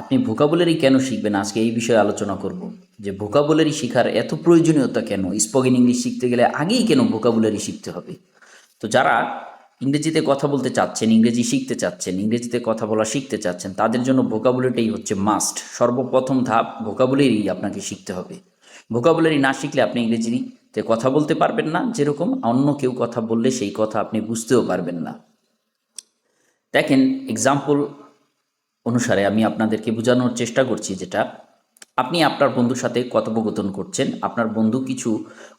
আপনি ভোকাবুলারি কেন শিখবেন? আজকে এই বিষয়ে আলোচনা করব। যে ভোকাবুলারি শেখার এত প্রয়োজনীয়তা কেন? স্পোকেন ইংলিশ শিখতে গেলে আগেই কেন ভোকাবুলারি শিখতে হবে? তো যারা ইংরেজিতে কথা বলতে চাচ্ছেন, ইংরেজি শিখতে চাচ্ছেন, ইংরেজিতে কথা বলা শিখতে চাচ্ছেন, তাদের জন্য ভোকাবুলারিটাই হচ্ছে মাস্ট। সর্বপ্রথম ধাপ ভোকাবুলারি আপনাকে শিখতে হবে। ভোকাবুলারি না শিখলে আপনি ইংরেজিতে কথা বলতে পারবেন না, যেরকম অন্য কেউ কথা বললে সেই কথা আপনি বুঝতেও পারবেন না। দেখেন এক্সাম্পল অনুসারে আমি আপনাদেরকে বোঝানোর চেষ্টা করছি যেটা, আপনি আপনার বন্ধুর সাথে কথোপকথন করছেন, আপনার বন্ধু কিছু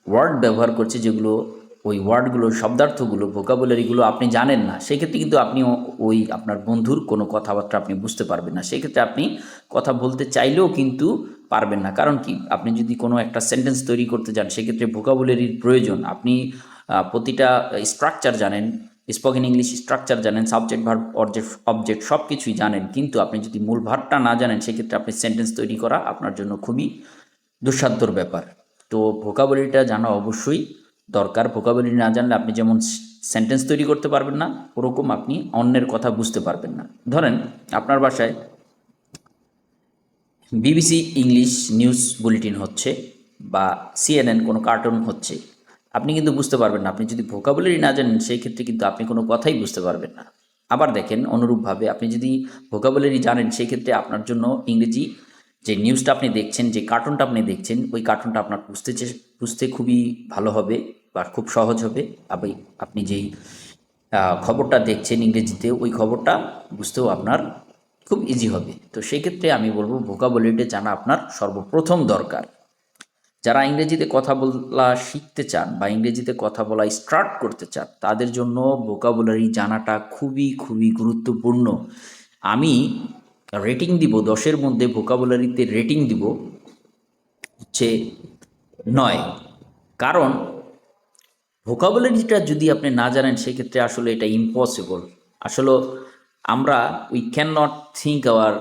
ওয়ার্ড ব্যবহার করছে যেগুলো, ওই ওয়ার্ডগুলোর শব্দার্থগুলো, ভোকাবুলারিগুলো আপনি জানেন না, সেক্ষেত্রে কিন্তু আপনি ওই আপনার বন্ধুর কোনো কথাবার্তা আপনি বুঝতে পারবেন না, সেক্ষেত্রে আপনি কথা বলতে চাইলেও কিন্তু পারবেন না। কারণ কি? আপনি যদি কোনো একটা সেন্টেন্স তৈরি করতে যান, সেক্ষেত্রে ভোকাবুলারির প্রয়োজন। আপনি প্রতিটা স্ট্রাকচার জানেন স্পোকেন ইংলিশ স্ট্রাকচার জানেন সাবজেক্ট ভার্ব অবজেক্ট অবজেক্ট সব কিছুই জানেন। কিন্তু আপনি যদি মূল ভার্বটা না জানেন, সেক্ষেত্রে আপনি সেন্টেন্স তৈরি করা আপনার জন্য খুবই দুঃসাধ্যর ব্যাপার। তো ভোকাবুলারিটা জানা অবশ্যই দরকার। ভোকাবুলারি না জানলে আপনি যেমন সেন্টেন্স তৈরি করতে পারবেন না, ওরকম আপনি অন্যের কথা বুঝতে পারবেন না। ধরেন, আপনার বাসায় বিবিসি ইংলিশ নিউজ বুলেটিন হচ্ছে বা সিএনএন কোনো কার্টুন হচ্ছে। আপনি কিন্তু বুঝতে পারবেন না। আপনি যদি ভোকাবুলারি না জানেন, সেই ক্ষেত্রে কিন্তু আপনি কোনো কথাই বুঝতে পারবেন না। আবার দেখেন, অনুরূপভাবে আপনি যদি ভোকাবুলারি জানেন, সেই ক্ষেত্রে আপনার জন্য ইংরেজি যে নিউজটা আপনি দেখছেন, যে কার্টুনটা আপনি দেখছেন, ওই কার্টুনটা আপনার বুঝতে বুঝতে খুবই ভালো হবে বা খুব সহজ হবে। আবার আপনি যেই খবরটা দেখছেন ইংরেজিতে, ওই খবরটা বুঝতেও আপনার খুব ইজি হবে। তো সেই ক্ষেত্রে আমি বলব ভোকাবুলারিটা জানা আপনার সর্বপ্রথম দরকার। যারা ইংরেজিতে কথা বলা শিখতে চান বা ইংরেজিতে কথা বলা স্টার্ট করতে চান, তাদের জন্য ভোকাবুলারি জানাটা খুবই খুবই গুরুত্বপূর্ণ। আমি রেটিং দিব, দশের মধ্যে ভোকাবুলারিতে রেটিং দিব হচ্ছে নয়। কারণ ভোকাবুলারিটা যদি আপনি না জানেন, সেক্ষেত্রে আসলে এটা ইম্পসিবল আসলে আমরা we can not think our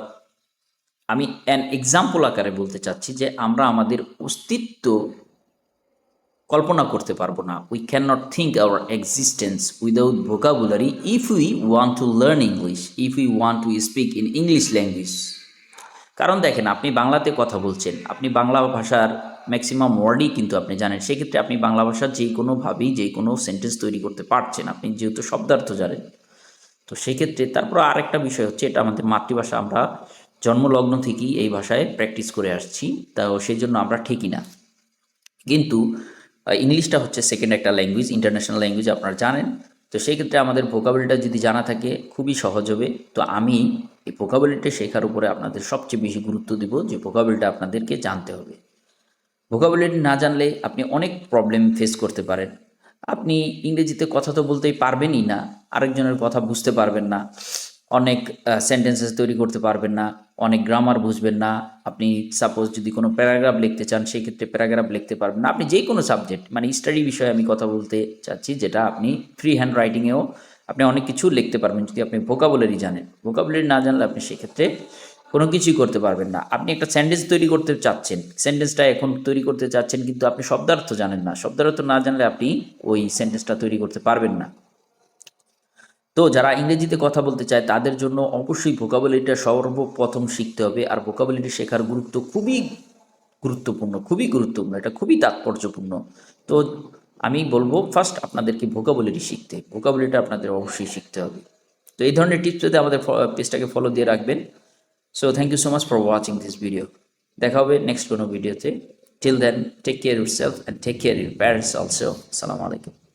আমি অ্যান এক্সাম্পল আকারে বলতে চাচ্ছি যে আমরা আমাদের অস্তিত্ব কল্পনা করতে পারব না। We can not think our existence without vocabulary if we want to learn English if we want to speak in English language কারণ দেখেন, আপনি বাংলাতে কথা বলছেন, আপনি বাংলা ভাষার ম্যাক্সিমাম ওয়ার্ডই কিন্তু আপনি জানেন, সেক্ষেত্রে আপনি বাংলা ভাষার যে কোনোভাবেই যে কোনো সেন্টেন্স তৈরি করতে পারছেন, আপনি যেহেতু শব্দার্থ জানেন। তো সেক্ষেত্রে তারপর আরেকটা বিষয় হচ্ছে, এটা আমাদের মাতৃভাষা, আমরা জন্মলগ্ন থেকেই এই ভাষায় প্র্যাকটিস করে আসছি তাও সেই জন্য আমরা ঠিকই না। কিন্তু ইংলিশটা হচ্ছে সেকেন্ড একটা ল্যাঙ্গুয়েজ ইন্টারন্যাশনাল ল্যাঙ্গুয়েজ আপনারা জানেন। তো সেই ক্ষেত্রে আমাদের ভোকাবুলারিটা যদি জানা থাকে, খুবই সহজ হবে। তো আমি এই ভোকাবুলারিটা শেখার উপরে আপনাদের সবচেয়ে বেশি গুরুত্ব দিব, যে ভোকাবুলারিটা আপনাদেরকে জানতে হবে। ভোকাবুলারি না জানলে আপনি অনেক প্রবলেম ফেস করতে পারেন। আপনি ইংরেজিতে কথা তো বলতেই পারবেনই না, আরেকজনের কথা বুঝতে পারবেন না। অনেক সেন্টেন্সেস তৈরি করতে পারবেন না, অনেক গ্রামার বুঝবেন না। আপনি সাপোজ যদি কোনো প্যারাগ্রাফ লিখতে চান, সেই ক্ষেত্রে প্যারাগ্রাফ লিখতে পারবেন না। আপনি যে কোনো সাবজেক্ট মানে স্টাডি বিষয়ে আমি কথা বলতে চাচ্ছি, যেটা আপনি ফ্রি হ্যান্ড রাইটিংয়েও আপনি অনেক কিছু লিখতে পারবেন, যদি আপনি ভোকাবুলারি জানেন। ভোকাবুলারি না জানলে আপনি সেক্ষেত্রে কোনো কিছুই করতে পারবেন না। আপনি একটা সেন্টেন্স তৈরি করতে চাচ্ছেন সেন্টেন্সটা এখন তৈরি করতে চাচ্ছেন, কিন্তু আপনি শব্দার্থ জানেন না। শব্দার্থ না জানলে আপনি ওই সেন্টেন্সটা তৈরি করতে পারবেন না। তো যারা ইংরেজিতে কথা বলতে চায়, তাদের জন্য অবশ্যই ভোকাবুলারিটা সর্বপ্রথম শিখতে হবে। আর ভোকাবুলারি শেখার গুরুত্ব খুবই গুরুত্বপূর্ণ খুবই গুরুত্বপূর্ণ, এটা খুবই তাৎপর্যপূর্ণ। তো আমি বলব ফার্স্ট আপনাদেরকে ভোকাবুলারি শিখতে ভোকাবুলারিটা আপনাদের অবশ্যই শিখতে হবে। তো এই ধরনের টিপস যদি আমাদের পেজটাকে ফলো দিয়ে রাখবেন। So thank you so much for watching this video দেখা হবে নেক্সট কোনো ভিডিওতে till then take care yourself and take care your parents also আসসালামু আলাইকুম